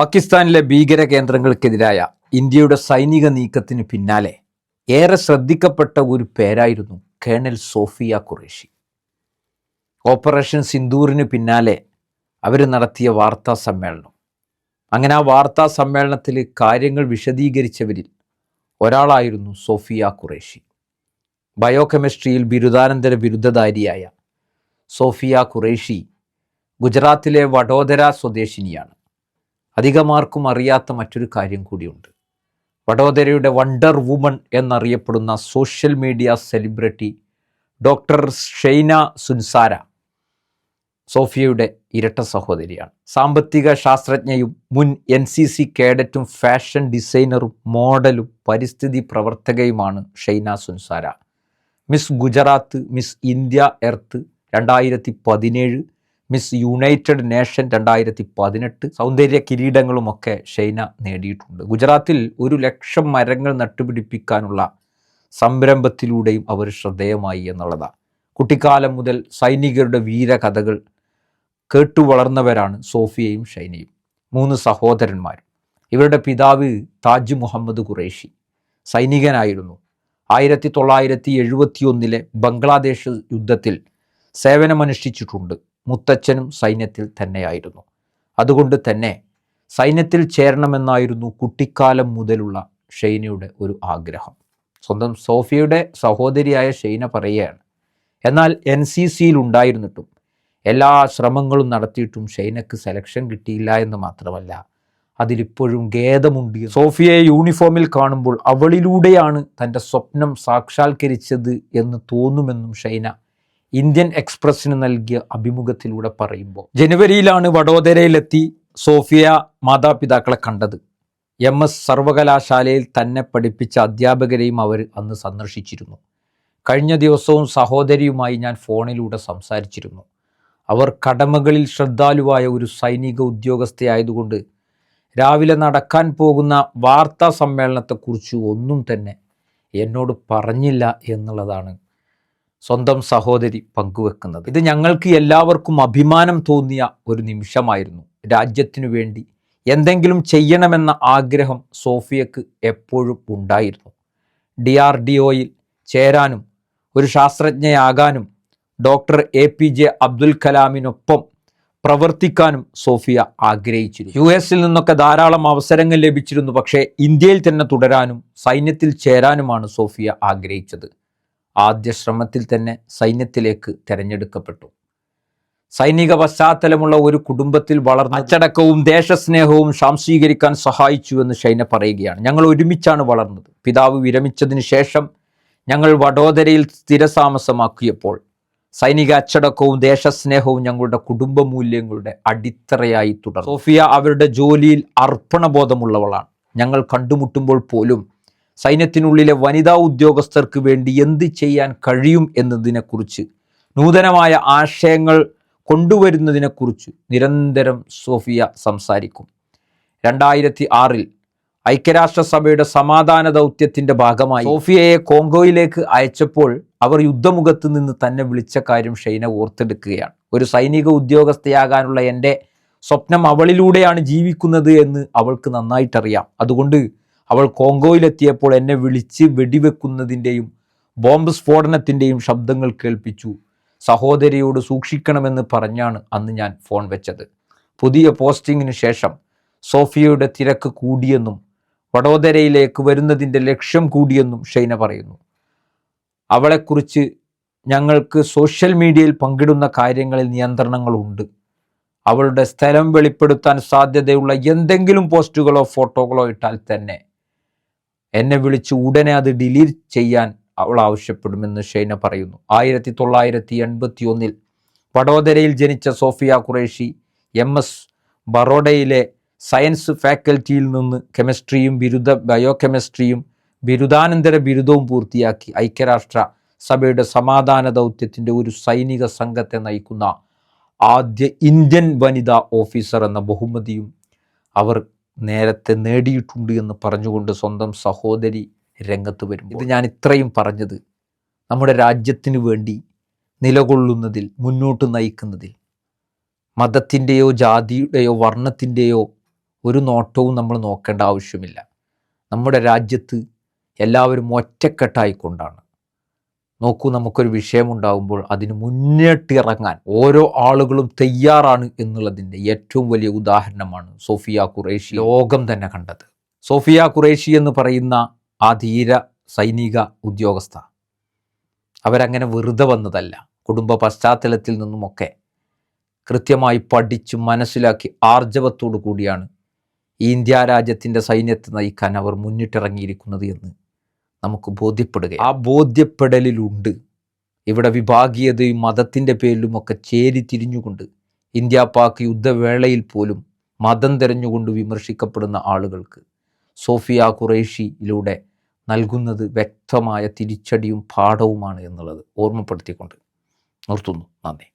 പാകിസ്ഥാനിലെ ഭീകര കേന്ദ്രങ്ങൾക്കെതിരായ ഇന്ത്യയുടെ സൈനിക നീക്കത്തിന് പിന്നാലെ ഏറെ ശ്രദ്ധിക്കപ്പെട്ട ഒരു പേരായിരുന്നു കേണൽ സോഫിയ ഖുറേഷി. ഓപ്പറേഷൻ സിന്ദൂറിന് പിന്നാലെ അവർ നടത്തിയ വാർത്താ സമ്മേളനം. അങ്ങനെ ആ വാർത്താ സമ്മേളനത്തിൽ കാര്യങ്ങൾ വിശദീകരിച്ചവരിൽ ഒരാളായിരുന്നു സോഫിയ ഖുറേഷി. ബയോകെമിസ്ട്രിയിൽ ബിരുദാനന്തര ബിരുദധാരിയായ സോഫിയ ഖുറേഷി ഗുജറാത്തിലെ വഡോദര സ്വദേശിനിയാണ്. അധികമാർക്കും അറിയാത്ത മറ്റൊരു കാര്യം കൂടിയുണ്ട്. വഡോദരയുടെ വണ്ടർ വുമൺ എന്നറിയപ്പെടുന്ന social media celebrity doctor Shayna Sunsara സോഫിയയുടെ ഇരട്ട സഹോദരിയാണ്. സാമ്പത്തിക ശാസ്ത്രജ്ഞയും മുൻ എൻ സി സി കേഡറ്റും ഫാഷൻ ഡിസൈനറും മോഡലും പരിസ്ഥിതി പ്രവർത്തകയുമാണ് Shayna Sunsara. Miss Gujarat miss India earth രണ്ടായിരത്തി പതിനേഴ് മിസ് യുണൈറ്റഡ് നേഷൻ രണ്ടായിരത്തി പതിനെട്ട് സൗന്ദര്യ കിരീടങ്ങളുമൊക്കെ ഷൈന നേടിയിട്ടുണ്ട്. ഗുജറാത്തിൽ ഒരു ലക്ഷം മരങ്ങൾ നട്ടുപിടിപ്പിക്കാനുള്ള സംരംഭത്തിലൂടെയും അവർ ശ്രദ്ധേയമായി എന്നുള്ളതാണ് കുട്ടിക്കാലം മുതൽ സൈനികരുടെ വീരകഥകൾ കേട്ടു വളർന്നവരാണ് സോഫിയയും ഷൈനയും. മൂന്ന് സഹോദരന്മാരും. ഇവരുടെ പിതാവ് താജ് മുഹമ്മദ് ഖുറേഷി സൈനികനായിരുന്നു. ആയിരത്തി തൊള്ളായിരത്തി എഴുപത്തി ഒന്നിലെ ബംഗ്ലാദേശ് യുദ്ധത്തിൽ സേവനമനുഷ്ഠിച്ചിട്ടുണ്ട്. മുത്തച്ഛനും സൈന്യത്തിൽ തന്നെയായിരുന്നു. അതുകൊണ്ട് തന്നെ സൈന്യത്തിൽ ചേരണമെന്നായിരുന്നു കുട്ടിക്കാലം മുതലുള്ള ഷെയ്നയുടെ ഒരു ആഗ്രഹം. സ്വന്തം സോഫിയയുടെ സഹോദരിയായ ഷെയ്ന പറയുകയാണ് എന്നാൽ എൻ സി സിയിൽ ഉണ്ടായിരുന്നിട്ടും എല്ലാ ശ്രമങ്ങളും നടത്തിയിട്ടും ഷെയ്നക്ക് സെലക്ഷൻ കിട്ടിയില്ല എന്ന് മാത്രമല്ല അതിലിപ്പോഴും ഖേദമുണ്ട്. സോഫിയയെ യൂണിഫോമിൽ കാണുമ്പോൾ അവളിലൂടെയാണ് തന്റെ സ്വപ്നം സാക്ഷാത്കരിച്ചത് എന്ന് തോന്നുമെന്നും ഷൈന ഇന്ത്യൻ എക്സ്പ്രസിന് നൽകിയ അഭിമുഖത്തിലൂടെ പറയുമ്പോൾ ജനുവരിയിലാണ് വഡോദരയിലെത്തി സോഫിയ മാതാപിതാക്കളെ കണ്ടത്. എം എസ് സർവകലാശാലയിൽ തന്നെ പഠിപ്പിച്ച അധ്യാപകരെയും അവർ അന്ന് സന്ദർശിച്ചിരുന്നു. കഴിഞ്ഞ ദിവസവും സഹോദരിയുമായി ഞാൻ ഫോണിലൂടെ സംസാരിച്ചിരുന്നു. അവർ കടമകളിൽ ശ്രദ്ധാലുവായ ഒരു സൈനിക ഉദ്യോഗസ്ഥയായതുകൊണ്ട് രാവിലെ നടക്കാൻ പോകുന്ന വാർത്താ സമ്മേളനത്തെക്കുറിച്ച് ഒന്നും തന്നെ എന്നോട് പറഞ്ഞില്ല എന്നുള്ളതാണ് സ്വന്തം സഹോദരി പങ്കുവെക്കുന്നത്. ഇത് ഞങ്ങൾക്ക് എല്ലാവർക്കും അഭിമാനം തോന്നിയ ഒരു നിമിഷമായിരുന്നു. രാജ്യത്തിനു വേണ്ടി എന്തെങ്കിലും ചെയ്യണമെന്ന ആഗ്രഹം സോഫിയക്ക് എപ്പോഴും ഉണ്ടായിരുന്നു. ഡി ആർ ഡി ഒയിൽ ചേരാനും ഒരു ശാസ്ത്രജ്ഞയാകാനും doctor A P J Abdul കലാമിനൊപ്പം പ്രവർത്തിക്കാനും സോഫിയ ആഗ്രഹിച്ചിരുന്നു. യു എസിൽ നിന്നൊക്കെ ധാരാളം അവസരങ്ങൾ ലഭിച്ചിരുന്നു. പക്ഷേ ഇന്ത്യയിൽ തന്നെ തുടരാനും സൈന്യത്തിൽ ചേരാനുമാണ് സോഫിയ ആഗ്രഹിച്ചത്. ആദ്യ ശ്രമത്തിൽ തന്നെ സൈന്യത്തിലേക്ക് തിരഞ്ഞെടുക്കപ്പെട്ടു. സൈനിക പശ്ചാത്തലമുള്ള ഒരു കുടുംബത്തിൽ വളർന്ന അച്ചടക്കവും ദേശസ്നേഹവും സ്വാംശീകരിക്കാൻ സഹായിച്ചു എന്ന് ഷൈന പറയുകയാണ്. ഞങ്ങൾ ഒരുമിച്ചാണ് വളർന്നത്. പിതാവ് വിരമിച്ചതിന് ശേഷം ഞങ്ങൾ വഡോദരയിൽ സ്ഥിരതാമസമാക്കിയപ്പോൾ സൈനിക അച്ചടക്കവും ദേശസ്നേഹവും ഞങ്ങളുടെ കുടുംബ മൂല്യങ്ങളുടെ അടിത്തറയായി തുടർന്നു. സോഫിയ അവരുടെ ജോലിയിൽ അർപ്പണബോധമുള്ളവളാണ്. ഞങ്ങൾ കണ്ടുമുട്ടുമ്പോൾ പോലും സൈന്യത്തിനുള്ളിലെ വനിതാ ഉദ്യോഗസ്ഥർക്ക് വേണ്ടി എന്ത് ചെയ്യാൻ കഴിയും എന്നതിനെക്കുറിച്ച് നൂതനമായ ആശയങ്ങൾ കൊണ്ടുവരുന്നതിനെക്കുറിച്ച് നിരന്തരം സോഫിയ സംസാരിക്കും. രണ്ടായിരത്തി ആറിൽ ഐക്യരാഷ്ട്രസഭയുടെ സമാധാന ദൗത്യത്തിന്റെ ഭാഗമായി സോഫിയയെ കോങ്കോയിലേക്ക് അയച്ചപ്പോൾ അവർ യുദ്ധമുഖത്ത് നിന്ന് തന്നെ വിളിച്ച കാര്യം ഷൈന ഓർത്തെടുക്കുകയാണ്. ഒരു സൈനിക ഉദ്യോഗസ്ഥയാകാനുള്ള എന്റെ സ്വപ്നം അവളിലൂടെയാണ് ജീവിക്കുന്നത് എന്ന് അവൾക്ക് നന്നായിട്ടറിയാം. അതുകൊണ്ട് അവൾ കോങ്കോയിലെത്തിയപ്പോൾ എന്നെ വിളിച്ച് വെടിവെക്കുന്നതിന്റെയും ബോംബ് സ്ഫോടനത്തിന്റെയും ശബ്ദങ്ങൾ കേൾപ്പിച്ചു. സഹോദരിയോട് സൂക്ഷിക്കണമെന്ന് പറഞ്ഞാണ് അന്ന് ഞാൻ ഫോൺ വെച്ചത്. പുതിയ പോസ്റ്റിങ്ങിന് ശേഷം സോഫിയയുടെ തിരക്ക് കൂടിയെന്നും വടോദരയിലേക്ക് വരുന്നതിന്റെ ലക്ഷ്യം കൂടിയെന്നും ഷൈന പറയുന്നു. അവളെക്കുറിച്ച് ഞങ്ങൾക്ക് സോഷ്യൽ മീഡിയയിൽ പങ്കിടുന്ന കാര്യങ്ങളിൽ നിയന്ത്രണങ്ങളുണ്ട്. അവളുടെ സ്ഥലം വെളിപ്പെടുത്താൻ സാധ്യതയുള്ള എന്തെങ്കിലും പോസ്റ്റുകളോ ഫോട്ടോകളോ ഇട്ടാൽ തന്നെ എന്നെ വിളിച്ച് ഉടനെ അത് ഡിലീറ്റ് ചെയ്യാൻ അവൾ ആവശ്യപ്പെടുമെന്ന് ഷൈന പറയുന്നു. ആയിരത്തി തൊള്ളായിരത്തി എൺപത്തി ഒന്നിൽ വഡോദരയിൽ ജനിച്ച സോഫിയ ഖുറേഷി എം എസ് ബറോഡയിലെ സയൻസ് ഫാക്കൽറ്റിയിൽ നിന്ന് കെമിസ്ട്രിയും ബിരുദ ബയോകെമിസ്ട്രിയും ബിരുദാനന്തര ബിരുദവും പൂർത്തിയാക്കി ഐക്യരാഷ്ട്ര സഭയുടെ സമാധാന ദൗത്യത്തിന്റെ ഒരു സൈനിക സംഘത്തെ നയിക്കുന്ന ആദ്യ ഇന്ത്യൻ വനിതാ ഓഫീസർ എന്ന ബഹുമതിയും അവർ നേരത്തെ നേടിയിട്ടുണ്ട് എന്ന് പറഞ്ഞുകൊണ്ട് സ്വന്തം സഹോദരി രംഗത്ത് വരും ഇത് ഞാൻ ഇത്രയും പറഞ്ഞത് നമ്മുടെ രാജ്യത്തിന് വേണ്ടി നിലകൊള്ളുന്നതിൽ മുന്നോട്ട് നയിക്കുന്നതിൽ. മതത്തിന്റെയോ ജാതിയുടെയോ വർണത്തിന്റെയോ ഒരു നോട്ടവും നമ്മൾ നോക്കേണ്ട ആവശ്യമില്ല. നമ്മുടെ രാജ്യത്ത് എല്ലാവരും ഒറ്റക്കെട്ടായിക്കൊണ്ടാണ്. നോക്കൂ നമുക്കൊരു വിഷയമുണ്ടാകുമ്പോൾ അതിന് മുന്നേട്ടിറങ്ങാൻ ഓരോ ആളുകളും തയ്യാറാണ് എന്നുള്ളതിന്റെ ഏറ്റവും വലിയ ഉദാഹരണമാണ് സോഫിയ ഖുറേഷി ലോകം തന്നെ കണ്ടത്. സോഫിയ ഖുറേഷി എന്ന് പറയുന്ന ആ ധീര സൈനിക ഉദ്യോഗസ്ഥ. അവരങ്ങനെ വെറുതെ വന്നതല്ല. കുടുംബ പശ്ചാത്തലത്തിൽ നിന്നുമൊക്കെ കൃത്യമായി പഠിച്ചു മനസ്സിലാക്കി ആർജവത്തോടു കൂടിയാണ് ഇന്ത്യ രാജ്യത്തിന്റെ സൈന്യത്തെ നയിക്കാൻ അവർ മുന്നിട്ടിറങ്ങിയിരിക്കുന്നത് എന്ന്. നമുക്ക് ബോധ്യപ്പെടുക ആ ബോധ്യപ്പെടലിലുണ്ട്. ഇവിടെ വിഭാഗീയതയും മതത്തിന്റെ പേരിലും ഒക്കെ ചേരി തിരിഞ്ഞുകൊണ്ട് ഇന്ത്യ പാക് യുദ്ധവേളയിൽ പോലും മതം തിരഞ്ഞുകൊണ്ട് വിമർശിക്കപ്പെടുന്ന ആളുകൾക്ക് സോഫിയ ഖുറേഷിയിലൂടെ നൽകുന്നത് വ്യക്തമായ തിരിച്ചടിയും പാഠവുമാണ് എന്നുള്ളത് ഓർമ്മപ്പെടുത്തിക്കൊണ്ട് നിർത്തുന്നു. നന്ദി.